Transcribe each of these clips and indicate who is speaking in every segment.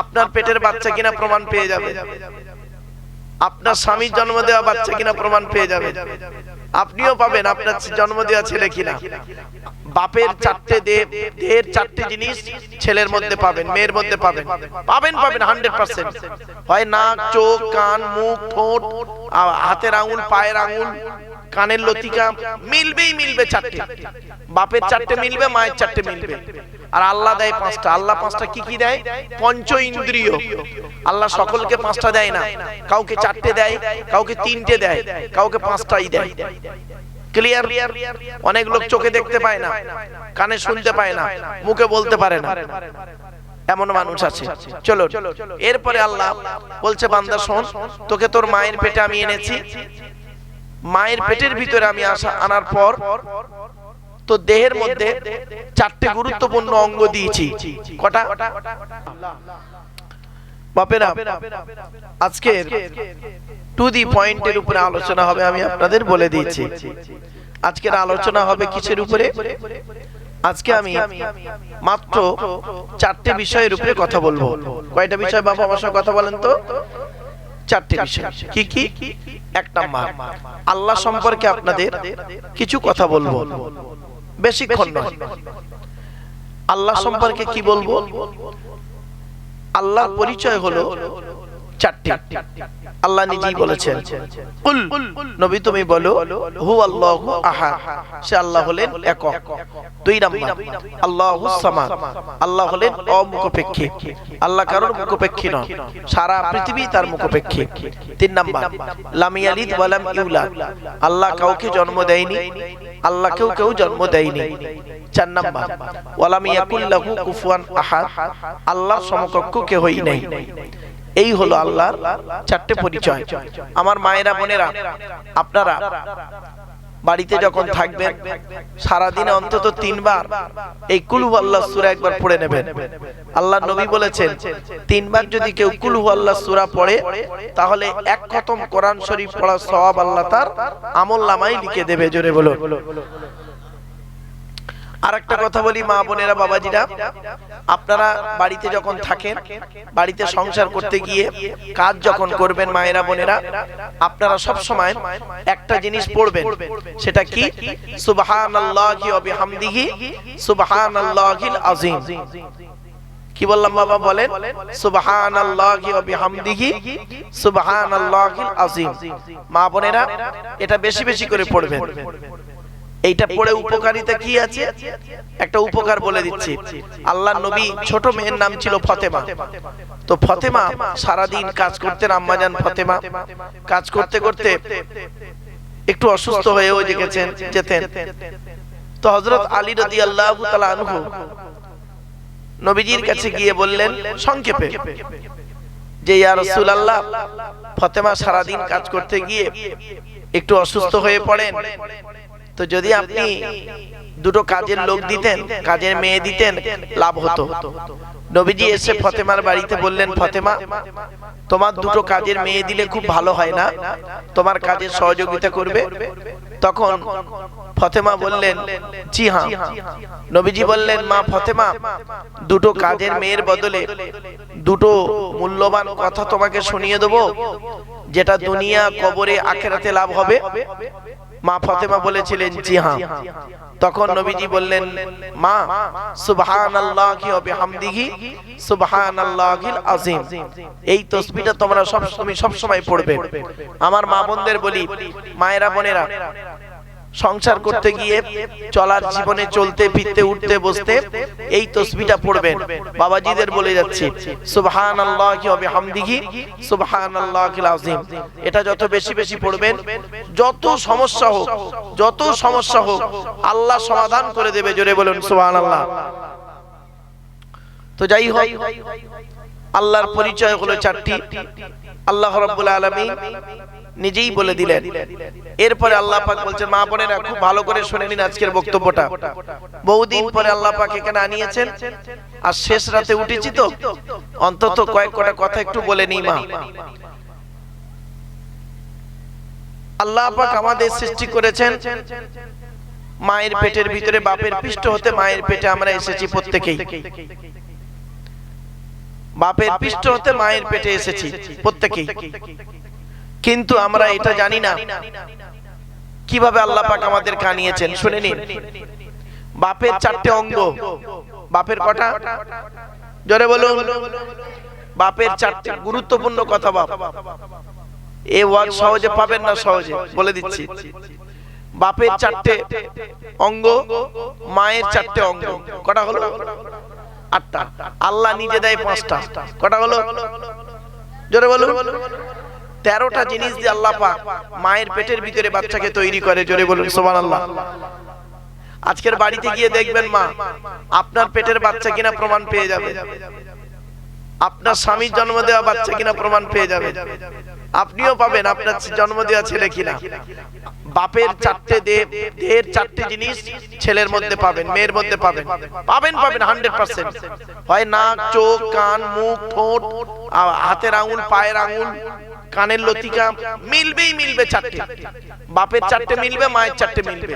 Speaker 1: আপনার পেটের বাচ্চা কিনা প্রমাণ পেয়ে যাবে। আপনার স্বামীর জন্ম দেওয়া বাচ্চা কিনা প্রমাণ পেয়ে যাবে। আপনিও পাবেন আপনার জন্ম দেওয়া ছেলে কিনা। বাপের চারটে দেহ দেহের চারটে জিনিস ছেলের মধ্যে পাবেন, মেয়ের মধ্যে পাবেন। পাবেন পাবেন, হান্ড্রেড পার্সেন্ট। হয় নাক, চোখ, কান, মুখ, ঠোঁট হাতের আঙুল, পায়ের আঙুল। কানের লতিকা মিলবেই মিলবে চারটে। বাপের চারটে মিলবে মায়ের চারটে মিলবে। আর আল্লাহ দেয় পাঁচটা। আল্লাহ পাঁচটা কি কি দেয়? পঞ্চ ইন্দ্রিয়। আল্লাহ সকলকে পাঁচটা দেয় না। কাউকে চারটে দেয় কাউকে তিনটে দেয় কাউকে পাঁচটাই দেয়। ক্লিয়ার অনেক লোক চোখে দেখতে পায় না। কানে শুনতে পায় না। মুখে বলতে পারে না। এমন মানুষ আছে। চলো এরপরে আল্লাহ বলছে বান্দা শোন তোকে তোর মায়ের পেটে আমি এনেছি। মায়ের পেটের ভিতরে আমি আসা আনার পর তো দেহের মধ্যে চারটে গুরুত্বপূর্ণ অঙ্গ দিয়েছি। কটা? বাপেরা আজকে টু দি পয়েন্টের উপরে আলোচনা হবে আমি আপনাদের বলে দিয়েছি। আজকের আলোচনা হবে কিসের উপরে? আজকে আমি মাত্র চারটে বিষয়ের উপরে কথা বলব। কয়টা বিষয় বাবা আমার সঙ্গে কথা বলেন তো? চারটে বিষয়। কি কি? এক নাম্বার আল্লাহ সম্পর্কে আপনাদের কিছু কথা বলব। বেশি নয়। আল্লাহ সম্পর্কে কি বলব? আল্লাহ পরিচয় হলো চারটি। আল্লাহ নিজেই বলেছেন কুল নবী তুমি বলো হু আল্লাহু আহাদ। সে আল্লাহ হলেন একক। দুই নাম্বার। আল্লাহু সামাদ। আল্লাহ হলেন অমুখপেক্ষী। আল্লাহ কারোর মুখপেক্ষী নন। সারা পৃথিবী তার মুখপেক্ষী। তিন নাম্বার। লাম ইয়ালিদ ওয়া লাম ইউলাদ। আল্লাহ কাউকে জন্ম দেয়নি। আল্লাহ কেউ কেউ জন্ম দেয়নি। চার নাম্বার। ওয়ালাম ইয়াকুল্লাহু কুফুয়ান আহাদ। আল্লাহর সমকক্ষ কেহই নেই। এই হলো আল্লাহর চারটে পরিচয়। আমার মায়েরা, বোনেরা, আপনারা বাড়িতে যখন থাকবেন, সারাদিনে অন্তত তিনবার এই কুলু আল্লাহ সুরা একবার পড়ে নেবেন। আল্লাহ নবী বলেছেন, তিনবার যদি কেউ কুলু আল্লাহ সুরা পড়ে, তাহলে এক খতম কোরআন শরীফ পড়ার সওয়াব আল্লাহ তার আমল নামাই লিখে দেবে, জোরে বলো আর একটা কথা বলি মা বোনেরা, বাবাজিরা। আপনারা বাড়িতে যখন থাকেন, বাড়িতে সংসার করতে গিয়ে কাজ যখন করবেন মায়েরা বোনেরা, আপনারা সব সময় একটা জিনিস পড়বেন। সেটা কি? সুবহানাল্লাহি ওয়া বিহামদিহি, সুবহানাল্লাহিল আযীম। কি বললাম বাবা, বলেন? সুবহানাল্লাহি ওয়া বিহামদিহি, সুবহানাল্লাহিল আযীম। মা বোনেরা, এটা বেশি বেশি করে পড়বেন। এইটা পড়ে উপকারিতা কি আছে? একটা উপকার বলে দিচ্ছি। আল্লাহ নবী ছোট মেয়ের নাম ছিল ফতেমা। তো ফতেমা সারাদিন কাজ করতেন, আম্মাজান ফতেমা। কাজ করতে করতে একটু অসুস্থ হয়েও গেছেন, যেতেন। তো হজরত আলী রদি আল্লাহ আনহু নবীজির কাছে গিয়ে বললেন, সংক্ষেপে। যে ইয়া রাসূলুল্লাহ, ফতেমা সারাদিন কাজ করতে গিয়ে একটু অসুস্থ হয়ে পড়েন। তো যদি আপনি দুটো কাজের লোক দিতেন, কাজের মেয়ে দিতেন, লাভ হতো। নবীজি এসে ফতেমার বাড়িতে বললেন, ফতেমা, তোমার দুটো কাজের মেয়ে দিলে খুব ভালো হয় না? তোমার কাজের সহযোগিতা করবে? তখন ফতেমা বললেন, জি হ্যাঁ। নবীজি বললেন, মা ফতেমা, দুটো কাজের মেয়ের বদলে দুটো মূল্যবান কথা তোমাকে শুনিয়ে দেবো, যেটা দুনিয়া কবরে আখেরাতে লাভ হবে। মা ফতেমা বলেছিলেন, জি হ্যাঁ। তখন নবীজি বললেন, মা, সুবহানাল্লাহি ওয়া বিহামদিহি, সুবহানাল্লাহিল আযীম। এই তাসবিহটা তোমরা সব সময় সব পড়বে। আমার মা বোনদের বলি, মায়েরা বোনেরা সংসার করতে গিয়ে চলার জীবনে চলতে ফিরতে উঠতে বসতে এই তসবিটা পড়বেন। বাবাজিদের বলে যাচ্ছি সুবহানাল্লাহি ওয়া বিহামদিহি সুবহানাল্লাহিল আযীম। এটা যত বেশি বেশি পড়বেন যত সমস্যা হোক যত সমস্যা হোক আল্লাহ সমাধান করে দেবে জোরে বলুন সুবহান আল্লাহ তো যাই হোক আল্লাহর পরিচয় হলো চারটি। আল্লাহ রাব্বুল আলামিন নিজেই বলে দিলেন। এরপরে আল্লাহ পাক বলছেন, মা বোনেরা, খুব ভালো করে শুনে নিন আজকের বক্তব্যটা। বহুদিন পরে আল্লাহ পাক এখানে আনিয়েছেন। আর শেষ রাতে উঠেছি তো, অন্তত কয়েক কটা কথা একটু বলে নিই, মা। আল্লাহ পাক আমাদের সৃষ্টি করেছেন, মায়ের পেটের ভিতরে বাপের পৃষ্ঠ হতে মায়ের পেটে আমরা এসেছি প্রত্যেকেই। বাপের পৃষ্ঠ হতে মায়ের পেটে এসেছি প্রত্যেকেই। কিন্তু আমরা এটা জানি না। কীভাবে আল্লাহ পাক আমাদের কানিয়েছেন? শুনে নিন। বাপের চারটে অঙ্গ। বাপের কটা? জোরে বলুন। বাপের চারটে গুরুত্বপূর্ণ কথা বাপ। এ ওয়াজ সহজে পাবেন না সহজে? বলে দিচ্ছি। বাপের চারটে অঙ্গ, মায়ের চারটে অঙ্গ। কটা হলো? আটটা। আল্লাহ নিজে দেয় পাঁচটা। কটা হলো? জোরে বলুন। তেরোটা জিনিস দিয়ে আল্লাহ পাক মায়ের পেটের ভিতরে বাচ্চাকে তৈরি করে জোরে বলুন সোমান আল্লাহ আজকের বাড়িতে গিয়ে দেখবেন মা আপনার পেটের বাচ্চা কিনা প্রমাণ পেয়ে যাবে। আপনার স্বামীর জন্ম দেওয়া বাচ্চা কিনা প্রমাণ পেয়ে যাবে। আপনিও পাবেন আপনার জন্ম দেওয়া ছেলে কিনা। বাপের চারটে দেহ দেহের চারটে জিনিস ছেলের মধ্যে পাবেন মেয়ের মধ্যে পাবেন। পাবেন। পাবেন হান্ড্রেড পার্সেন্ট হয় নাক চোখ কান মুখ ঠোঁট হাতের আঙুল পায়ের আঙুল কানের লতিকা মিলবেই মিলবে চারটে। বাপের চারটে মিলবে মায়ের চারটে মিলবে।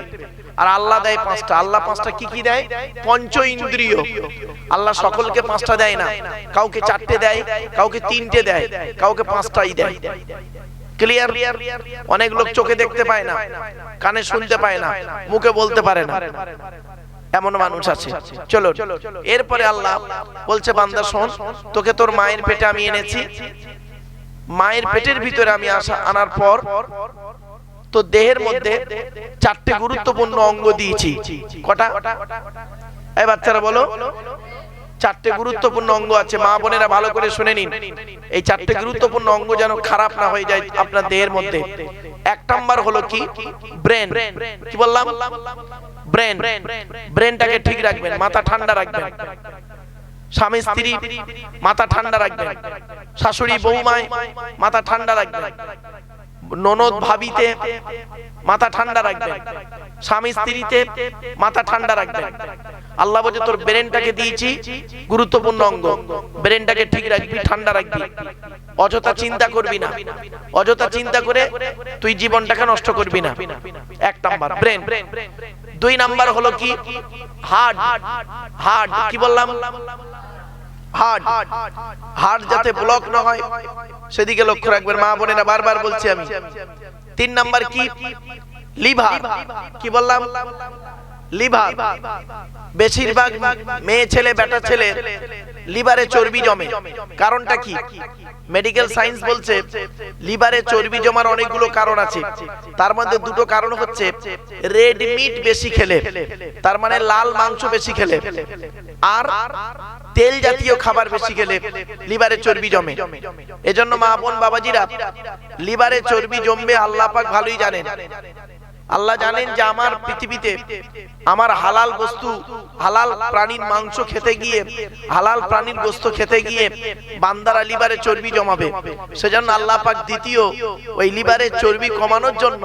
Speaker 1: আর আল্লাহ দেয় পাঁচটা। আল্লাহ পাঁচটা কি কি দেয়? পঞ্চ ইন্দ্রিয়। আল্লাহ সকলকে পাঁচটা দেয় না। কাউকে চারটে দেয় কাউকে তিনটে দেয় কাউকে পাঁচটাই দেয়। ক্লিয়ার অনেক লোক চোখে দেখতে পায় না কানে শুনতে পায় না মুখে বলতে পারে না। এমন মানুষ আছে। চলো এরপরে আল্লাহ বলছে বান্দা শোন তোকে তোর মায়ের পেটে আমি এনেছি। মায়ের পেটের ভিতরে আমি আসা আনার পর তো দেহের মধ্যে চারটে গুরুত্বপূর্ণ অঙ্গ দিয়েছি। কটা? এই বাচ্চারা বলো। চারটে গুরুত্বপূর্ণ অঙ্গ আছে। মা বোনেরা ভালো করে শুনে নিন। এই চারটে গুরুত্বপূর্ণ অঙ্গ যেন খারাপ না হয়ে যায় আপনার দেহের মধ্যে। এক নাম্বার হলো কি? ব্রেন। কি বললাম? ব্রেন। ব্রেনটাকে ঠিক রাখবেন মাথা ঠান্ডা রাখবেন। স্বামী, স্ত্রী, মাথা ঠান্ডা রাখবেন। শাশুড়ি, বৌমায় মাথা ঠান্ডা রাখবেন। ননদ ভাবিতে মাথা ঠান্ডা রাখবেন। স্বামী, স্ত্রীতে মাথা ঠান্ডা রাখবেন। আল্লাহ বলছে, তোর ব্রেনটাকে দিয়েছি গুরুত্বপূর্ণ অঙ্গ। ব্রেনটাকে ঠিক রাখবি, ঠান্ডা রাখবি। অযথা চিন্তা করবি না। অযথা চিন্তা করে তুই জীবনটাকে নষ্ট করবি না। এক নাম্বার, ব্রেন। দুই নাম্বার হলো কি? হার্ট। হার্ট, কি বললাম? হার্ট হার্ট যাতে ব্লক না হয়, সেদিকে লক্ষ্য রাখবেন। মা বোনেরা বারবার বলছি আমি, তিন নাম্বার কি? লিভার। কি বললাম? লিভার। বেশিরভাগ মেয়ে ছেলে, বেটা ছেলে লিভারে চর্বি জমে। কারণটা কি? মেডিকেল সায়েন্স বলছে, লিভারে চর্বি জমার অনেকগুলো কারণ আছে। তার মধ্যে দুটো কারণ হচ্ছে রেড মিট বেশি খেলে, তার মানে লাল মাংস বেশি খেলে। আর তেল জাতীয় খাবার বেশি খেলে লিভারে চর্বি জমে। এজন্য মা বোন বাবাজিরা লিভারে চর্বি জমবে, আল্লাহ পাক ভালোই জানেন। আল্লাহ জানেন যে আমার পৃথিবীতে আমার হালাল বস্তু, হালাল প্রাণীর মাংস খেতে গিয়ে, হালাল প্রাণীর গোস্ত খেতে গিয়ে বান্দারা লিভারে চর্বি জমাবে। সেজন্য আল্লাহ পাক দ্বিতীয় ওই লিভারের চর্বি কমানোর জন্য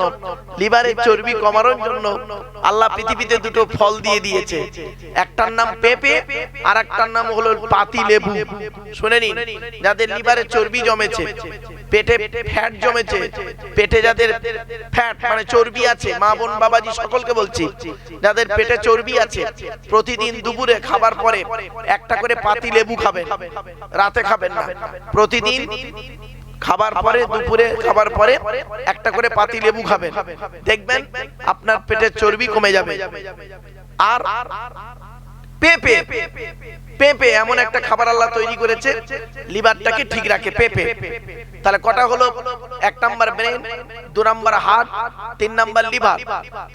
Speaker 1: লিভারের চর্বি কমানোর জন্য আল্লাহ পৃথিবীতে দুটো ফল দিয়ে দিয়েছে। একটার নাম পেঁপে আর একটার নাম হলো পাতি লেবু শুনে নিন, যাদের লিভারে চর্বি জমেছে পেটে ফ্যাট জমেছে। পেটে যাদের ফ্যাট মানে চর্বি আছে, মা, বোন, বাবাজি সকলকে বলছি, যাদের পেটে চর্বি আছে, প্রতিদিন দুপুরে খাবার পরে একটা করে পাতি লেবু খাবেন, রাতে খাবেন না। প্রতিদিন খাবার পরে, দুপুরে খাবার পরে একটা করে পাতি লেবু খাবেন। দেখবেন আপনার পেটের চর্বি কমে যাবে। আর পেঁপে পেঁপে এমন একটা খাবার আল্লাহ তৈরি করেছে, লিভারটাকে ঠিক রাখে পেঁপে। তাহলে কটা হলো? এক নাম্বার ব্রেন দু নাম্বার হার্ট তিন নাম্বার লিভার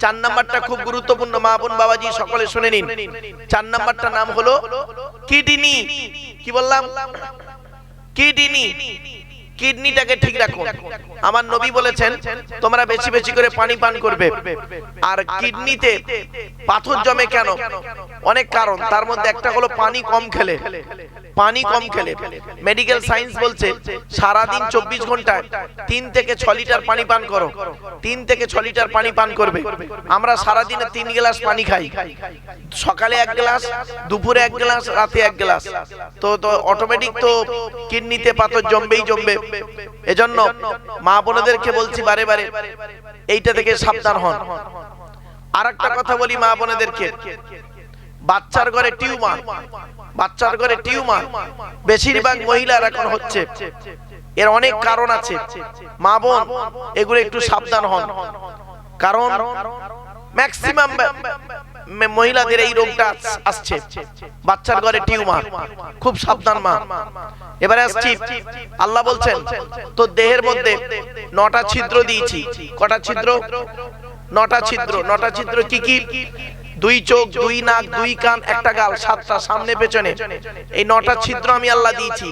Speaker 1: চার নাম্বারটা খুব গুরুত্বপূর্ণ, মা বোন, বাবাজি, সকলে শুনে নিন। চার নাম্বারটা নাম হলো কিডনি। কি বললাম? কিডনি। কিডনিটাকে ঠিক রাখো আমার নবী বলেছেন তোমরা বেশি বেশি করে পানি পান করবে। আর কিডনিতে পাথর জমে কেন? অনেক কারণ। তার মধ্যে একটা হলো পানি কম খেলে। পানি কম খেলে। মেডিকেল সায়েন্স বলছে সারা দিন চব্বিশ ঘন্টায় তিন থেকে ছ লিটার পানি পান করো। তিন থেকে ছ লিটার পানি পান করবে। আমরা সারা দিনে তিন গ্লাস পানি খাই। সকালে এক গ্লাস দুপুরে এক গ্লাস রাতে এক গ্লাস। তো তো অটোমেটিক তো কিডনিতে পাথর জমবেই জমবে এজন্য মা বোনেদেরকে বলছি বারে বারে, এইটা থেকে সাবধান হন। আর একটা কথা বলি মা বোনেদেরকে। বাচ্চার ঘরে টিউমার, বাচ্চার ঘরে টিউমার, বেশিরভাগ মহিলার এখন হচ্ছে। এর অনেক কারণ আছে। মা বোন, এগুলো একটু সাবধান হন। কারণ ম্যাক্সিমাম মহিলাদের এই রোগটা আসছে। বাচ্চার ঘরে টিউমার। খুব সাবধান মা। এবারে আসছি। আল্লাহ বলছেন তো দেহের মধ্যে নটা ছিদ্র দিয়েছি। কটা ছিদ্র? নটা ছিদ্র। নটা ছিদ্র কি কি? দুই চোখ, দুই নাক, দুই কান, একটা গাল, সাতটা সামনে, পেছনে। এই নটা ছিদ্র আমি আল্লাহ দিয়েছি।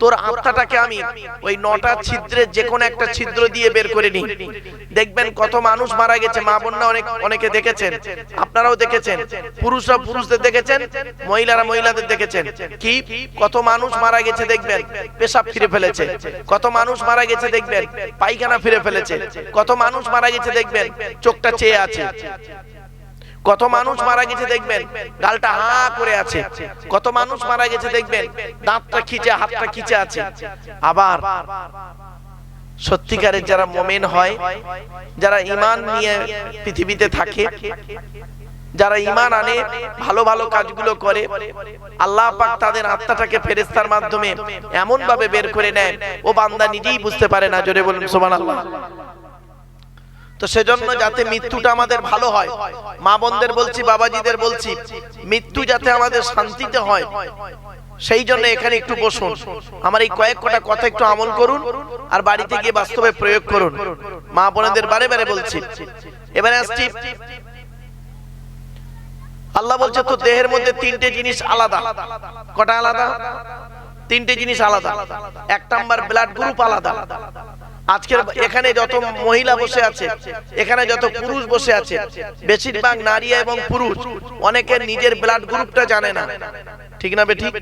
Speaker 1: তোর আত্মাটাকে আমি ওই নটা ছিদ্রের যে কোনো একটা ছিদ্র দিয়ে বের করে নিই। দেখবেন কত মানুষ মারা গেছে। মা বোনরা অনেক, অনেকে দেখেছেন। আপনারাও দেখেছেন। পুরুষরা পুরুষদের দেখেছেন। মহিলারা মহিলাদের দেখেছেন। কি? কত মানুষ মারা গেছে দেখবেন। পেশাব ফিরে ফেলেছে। কত মানুষ মারা গেছে দেখবেন। পায়খানা ফিরে ফেলেছে। কত মানুষ মারা গেছে দেখবেন। চোখটা চেয়ে আছে। কত মানুষ মারা গেছে দেখবেন? গালটা হা করে আছে। কত মানুষ মারা গেছে দেখবেন? দাঁতটা খিচে, হাতটা খিচে আছে। আবার সত্যিকারের যারা মোমেন হয়, যারা ইমান নিয়ে পৃথিবীতে থাকে, যারা ইমান আনে, ভালো ভালো কাজগুলো করে, আল্লাহ পাক তাদের আত্মাটাকে ফেরেস্তার মাধ্যমে এমন ভাবে বের করে নেয়। ও বান্দা নিজেই বুঝতে পারে না, জোরে বলুন, সুবহানাল্লাহ। তো সেজন্য যাতে মৃত্যুটা আমাদের ভালো হয়। মা বোনদের বলছি, বাবাজিদের বলছি, মৃত্যু যাতে আমাদের শান্তিতে হয়। সেই জন্য এখানে একটু বসুন। আমার এই কয়েক কটা কথা একটু আমল করুন আর বাড়িতে গিয়ে বাস্তবে প্রয়োগ করুন। মা বোনেদের বারে বারে বলছি। এবারে আসছি। আল্লাহ বলছে তো দেহের মধ্যে তিনটে জিনিস আলাদা। কটা আলাদা? তিনটে জিনিস আলাদা। এক নাম্বার ব্লাড গ্রুপ আলাদা। আজকের এখানে যত মহিলা বসে আছে এখানে যত পুরুষ বসে আছে বেশিরভাগ নারী এবং পুরুষ অনেকে নিজের ব্লাড গ্রুপটা জানে না। ঠিক না বেঠিক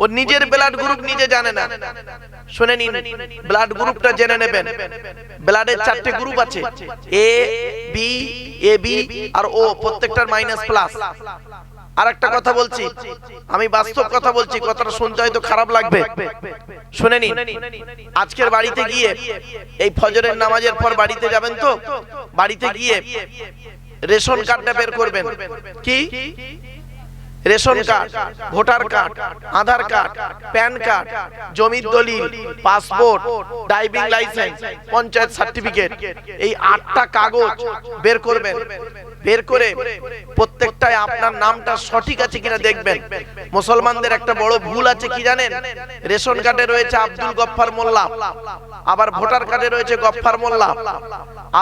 Speaker 1: ও নিজের ব্লাড গ্রুপ নিজে জানে না। শুনে নিন ব্লাড গ্রুপটা জেনে নেবেন। ব্লাডের চারটে গ্রুপ আছে। এ বি এ বি আর ও প্রত্যেকটার মাইনাস প্লাস আর একটা কথা বলছি। আমি বাস্তব কথা বলছি কথাটা শুনতে হয়তো খারাপ লাগবে। শুনে নিন। আজকের বাড়িতে গিয়ে এই ফজরের নামাজের পর বাড়িতে যাবেন তো? বাড়িতে গিয়ে রেশন কার্ডটা বের করবেন। কি? Ration card, voter card, Aadhaar card, PAN card, জমির দলিল, passport, driving licence, panchayat certificate, এই আটটা কাগজ বের করবেন। বের করে প্রত্যেকটায় আপনার নামটা সঠিক আছে কিনা দেখবেন। মুসলমানদের একটা বড় ভুল আছে কি জানেন? রেশন কার্ডে রয়েছে আব্দুল গফফার মোল্লা, আবার ভোটার কার্ডে রয়েছে গফফার মোল্লা,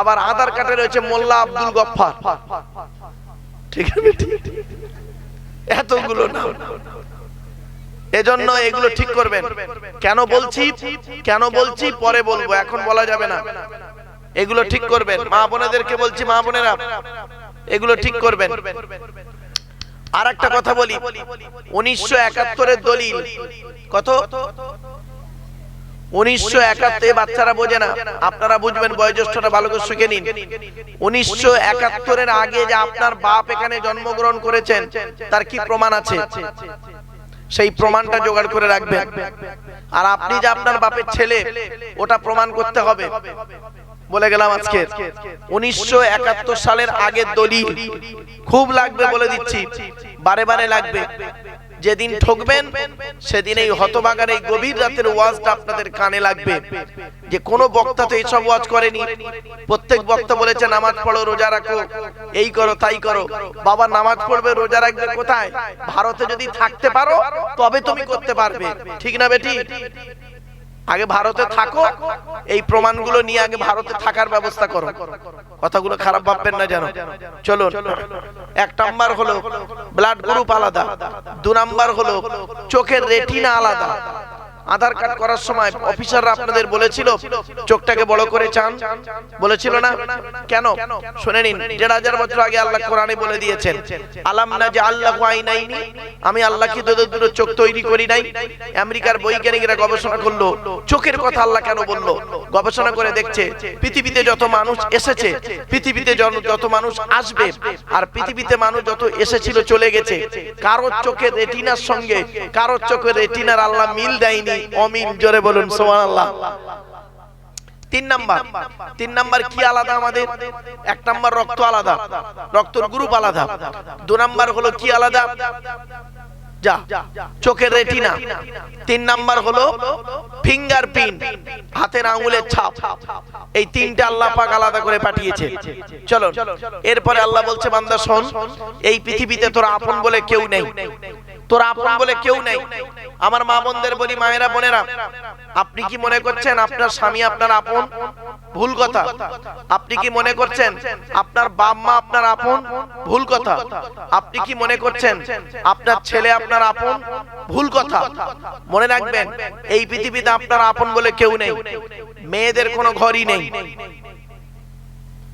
Speaker 1: আবার আধার কার্ডে রয়েছে মোল্লা আব্দুল গফফার। ঠিক আছে? এতগুলো নাম এজন্য এগুলো ঠিক করবেন। কেন বলছি? কেন বলছি? পরে বলব, এখন বলা যাবে না। এগুলো ঠিক করবেন। মা বোনেদেরকে বলছি, মা বোনেরা, এগুলো ঠিক করবেন। আর একটা কথা বলি। উনিশশো একাত্তরের দলিল। কত? উনিশশো একাত্তর বাচ্চারা বোঝে না। আপনারা বুঝবেন ভালো করে নিন। উনিশশো একাত্তরের আগে যে আপনার বাপ এখানে জন্মগ্রহণ করেছেন, তার প্রমাণ আছে? সেই প্রমাণটা জোগাড় করে রাখবেন। আর আপনি যে আপনার বাপের ছেলে, ওটা প্রমাণ করতে হবে। বলে গেলাম আজকে। উনিশশো একাত্তর সালের আগের দলিল। খুব লাগবে বলে দিচ্ছি। বারে বারে লাগবে। যেদিন ঠকবেন, সেদিন এই হতবাগার এই গভীর রাতের ওয়াজটা আপনাদের কানে লাগবে। যে কোনো বক্তা তো এইসব ওয়াজ করেনি। প্রত্যেক বক্তা বলেছে নামাজ পড়ো, রোজা রাখো। এই করো, তাই করো। বাবা, নামাজ পড়বে, রোজা রাখবে কোথায়? ভারতে যদি থাকতে পারো, তবে তুমি করতে পারবে। ঠিক না, বেটি? আগে ভারতে থাকো এই প্রমাণগুলো নিয়ে আগে ভারতে থাকার ব্যবস্থা করো। কথাগুলো খারাপ ভাববেন না জানো চলো এক নাম্বার হলো ব্লাড গ্রুপ আলাদা। দু নাম্বার হলো চোখের রেটিনা আলাদা। আধার কার্ড করার সময় অফিসাররা আপনাদের বলেছিল, চোখটাকে বড় করে চান। বলেছিল না? কেন? শুনে নিন, দেড় হাজার বছর আগে আল্লাহ কোরআনে বলে দিয়েছেন, আলাম না যে আল্লাহ আইনাইনি? আমি আল্লাহ কি তোদের দুটো চোখ তৈরি করি নাই। আমেরিকার বৈজ্ঞানিকরা গবেষণা করল, চোখের কথা আল্লাহ কেন বলল? গবেষণা করে দেখছে, পৃথিবীতে যত মানুষ এসেছে, পৃথিবীতে যত মানুষ আসবে, আর পৃথিবীতে মানুষ যত এসেছিল চলে গেছে, কারোর চোখের রেটিনার সঙ্গে, কারোর চোখের রেটিনার আল্লাহ মিল দেয়নি। অমিল জোরে বলুন সোমান আল্লাহ তিন নাম্বার তিন নাম্বার কি আলাদা আমাদের? এক নাম্বার রক্ত আলাদা রক্তর গ্রুপ আলাদা। দু নাম্বার হলো কি আলাদা? যা চোখের রেটিনা। তিন নাম্বার হলো ফিঙ্গার প্রিন্ট হাতের আঙুলের ছাপ। এই তিনটা আল্লাহ পাক আলাদা করে পাঠিয়েছে। চলো এরপরে আল্লাহ বলছে বান্দা শোন এই পৃথিবীতে তোর আপন বলে কেউ নেই। তোর আপন বলে কেউ নেই। আমার মা বোনদের বলি মায়েরা বোনেরা আপনি কি মনে করছেন আপনার স্বামী আপনার আপন? ভুল কথা। আপনি কি মনে করছেন আপনার বাপ মা আপনার আপন? ভুল কথা। আপনি কি মনে করছেন আপনার ছেলে আপনার আপন? ভুল কথা। মনে রাখবেন এই পৃথিবীতে আপনার আপন বলে কেউ নেই। মেয়েদের কোনো ঘরই নেই।